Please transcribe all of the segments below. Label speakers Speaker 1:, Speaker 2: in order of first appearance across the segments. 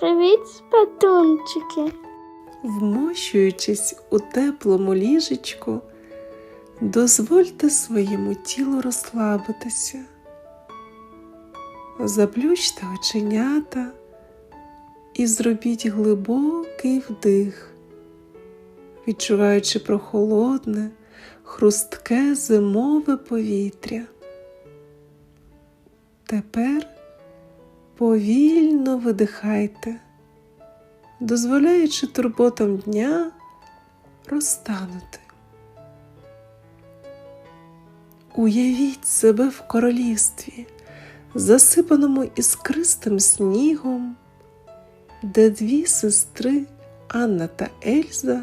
Speaker 1: Привіт, спатунчики.
Speaker 2: Вмощуючись у теплому ліжечку, дозвольте своєму тілу розслабитися. Заплющте оченята і зробіть глибокий вдих, відчуваючи прохолодне, хрустке зимове повітря. Тепер повільно видихайте дозволяючи турботам дня розтанути. Уявіть себе в королівстві, засипаному іскристим снігом, де дві сестри Анна та Ельза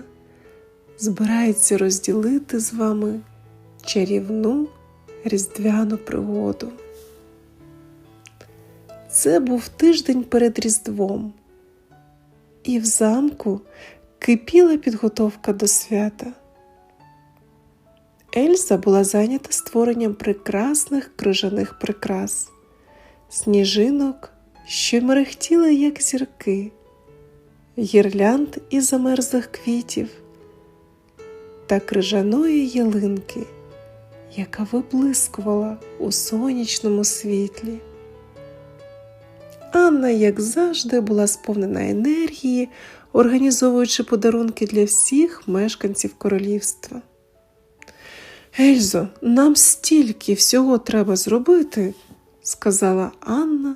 Speaker 2: збираються розділити з вами чарівну різдвяну пригоду. Це був тиждень перед Різдвом, і в замку кипіла підготовка до свята. Ельза була зайнята створенням прекрасних крижаних прикрас, сніжинок, що мерехтіли, як зірки, гірлянд із замерзлих квітів та крижаної ялинки, яка виблискувала у сонячному світлі. Анна, як завжди, була сповнена енергії, організовуючи подарунки для всіх мешканців королівства. Ельзо, нам стільки всього треба зробити, сказала Анна,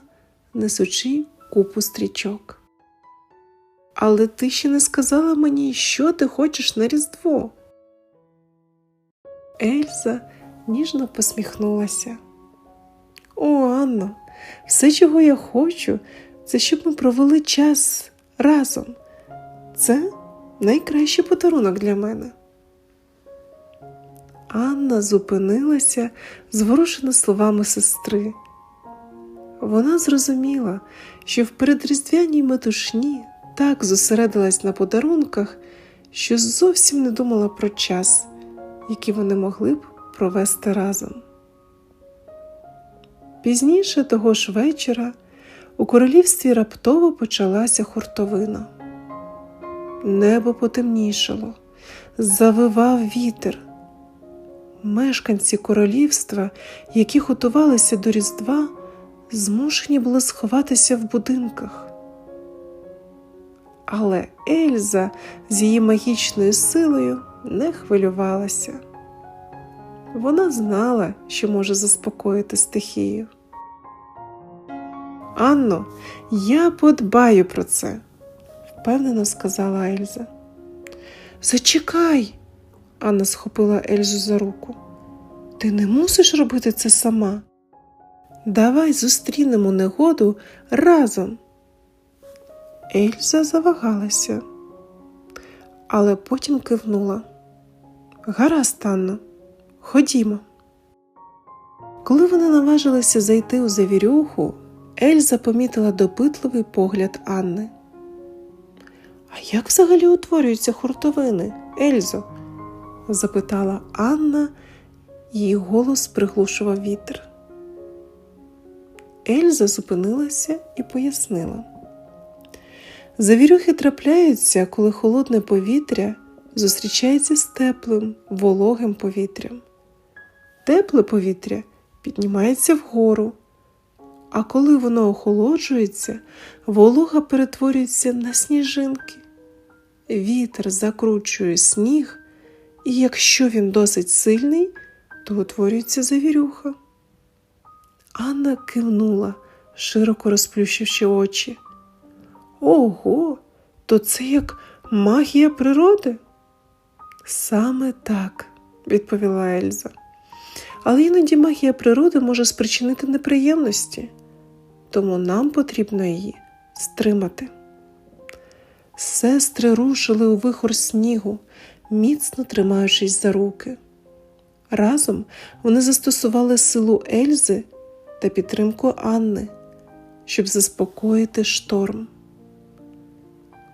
Speaker 2: несучи купу стрічок. Але ти ще не сказала мені, що ти хочеш на Різдво. Ельза ніжно посміхнулася. О, Анно, все, чого я хочу, це щоб ми провели час разом. Це найкращий подарунок для мене. Анна зупинилася, зворушена словами сестри. Вона зрозуміла, що в передріздвяній метушні так зосередилась на подарунках, що зовсім не думала про час, який вони могли б провести разом. Пізніше того ж вечора у королівстві раптово почалася хуртовина. Небо потемнішало, завивав вітер. Мешканці королівства, які готувалися до Різдва, змушені були сховатися в будинках. Але Ельза з її магічною силою не хвилювалася. Вона знала, що може заспокоїти стихію. Анно, я подбаю про це, впевнено сказала Ельза. Зачекай, Анна схопила Ельзу за руку. Ти не мусиш робити це сама. Давай зустрінемо негоду разом. Ельза завагалася, але потім кивнула. Гаразд, Анно, ходімо. Коли вони наважилися зайти у завірюху, Ельза помітила допитливий погляд Анни. А як взагалі утворюються хуртовини, Ельзо? запитала Анна, її голос приглушував вітер. Ельза зупинилася і пояснила. Завірюхи трапляються, коли холодне повітря зустрічається з теплим, вологим повітрям. Тепле повітря піднімається вгору, а коли воно охолоджується, волога перетворюється на сніжинки. Вітер закручує сніг, і якщо він досить сильний, то утворюється завірюха. Анна кивнула, широко розплющивши очі. Ого, то це як магія природи? Саме так, відповіла Ельза. Але іноді магія природи може спричинити неприємності, тому нам потрібно її стримати. Сестри рушили у вихор снігу, міцно тримаючись за руки. Разом вони застосували силу Ельзи та підтримку Анни, щоб заспокоїти шторм.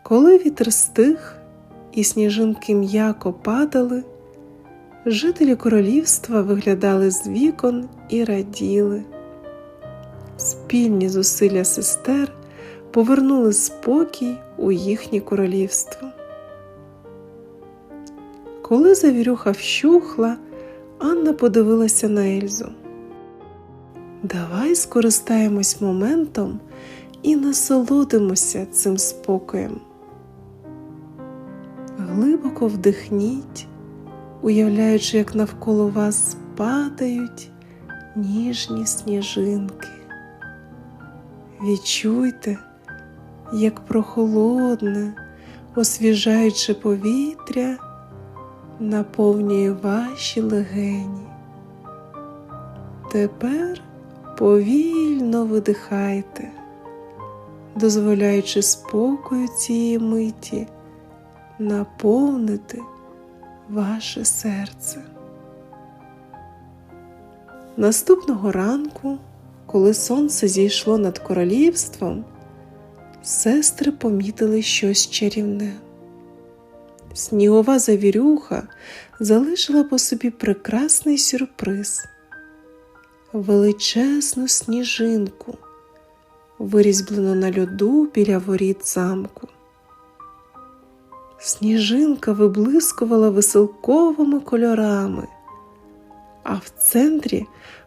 Speaker 2: Коли вітер стих і сніжинки м'яко падали, жителі королівства виглядали з вікон і раділи. Спільні зусилля сестер повернули спокій у їхнє королівство. Коли завірюха вщухла, Анна подивилася на Ельзу. Давай скористаємось моментом і насолодимося цим спокоєм. Глибоко вдихніть, уявляючи, як навколо вас падають ніжні сніжинки. Відчуйте, як прохолодне, освіжаюче повітря наповнює ваші легені. Тепер повільно видихайте, дозволяючи спокою цієї миті наповнити ваше серце. Наступного ранку, коли сонце зійшло над королівством, сестри помітили щось чарівне. Снігова завірюха залишила по собі прекрасний сюрприз величезну сніжинку, вирізблену на льоду біля воріт замку. Сніжинка виблискувала веселковими кольорами, а в центрі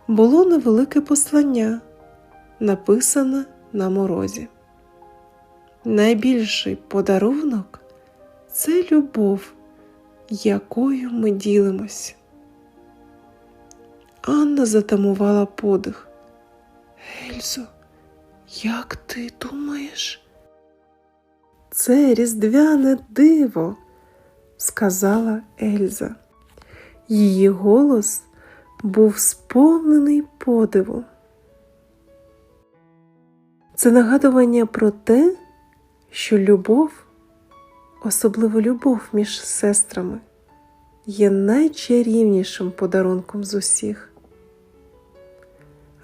Speaker 2: було невелике послання, написане на морозі. Найбільший подарунок це любов, якою ми ділимося. Анна затамувала подих. Ельзо, як ти думаєш? Це різдвяне диво, сказала Ельза. Її голос був сповнений подиву. Це нагадування про те, що любов, особливо любов між сестрами, є найчарівнішим подарунком з усіх.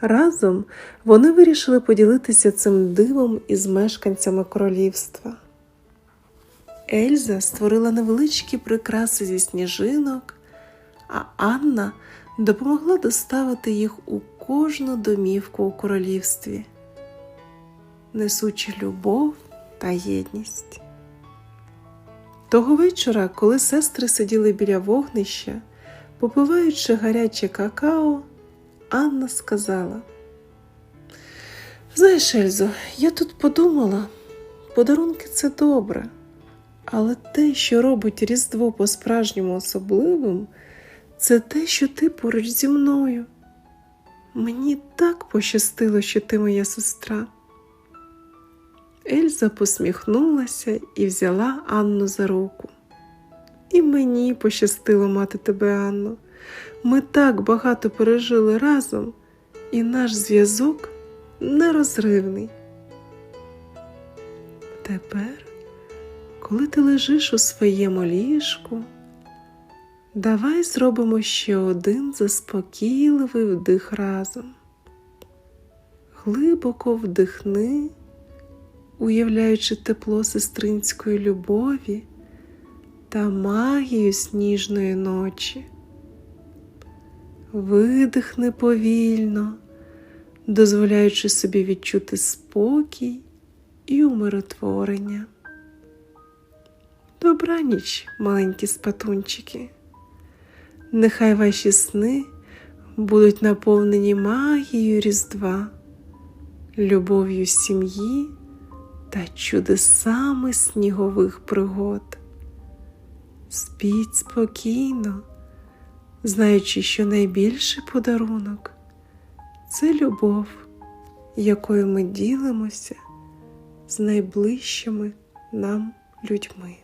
Speaker 2: Разом вони вирішили поділитися цим дивом із мешканцями королівства. Ельза створила невеличкі прикраси зі сніжинок, а Анна допомогла доставити їх у кожну домівку у королівстві, несучи любов та єдність. Того вечора, коли сестри сиділи біля вогнища, попиваючи гаряче какао, Анна сказала: Знаєш, Ельзо, я тут подумала, подарунки це добре, але те, що робить Різдво по-справжньому особливим, це те, що ти поруч зі мною. Мені так пощастило, що ти моя сестра. Ельза посміхнулася і взяла Анну за руку. І мені пощастило мати тебе, Анно. Ми так багато пережили разом, і наш зв'язок нерозривний. Тепер, коли ти лежиш у своєму ліжку, давай зробимо ще один заспокійливий вдих разом. Глибоко вдихни, уявляючи тепло сестринської любові та магію сніжної ночі. Видихни повільно, дозволяючи собі відчути спокій і умиротворення. Добраніч, маленькі спатунчики. Нехай ваші сни будуть наповнені магією Різдва, любов'ю сім'ї та чудесами снігових пригод. Спіть спокійно, знаючи, що найбільший подарунок це любов, якою ми ділимося з найближчими нам людьми.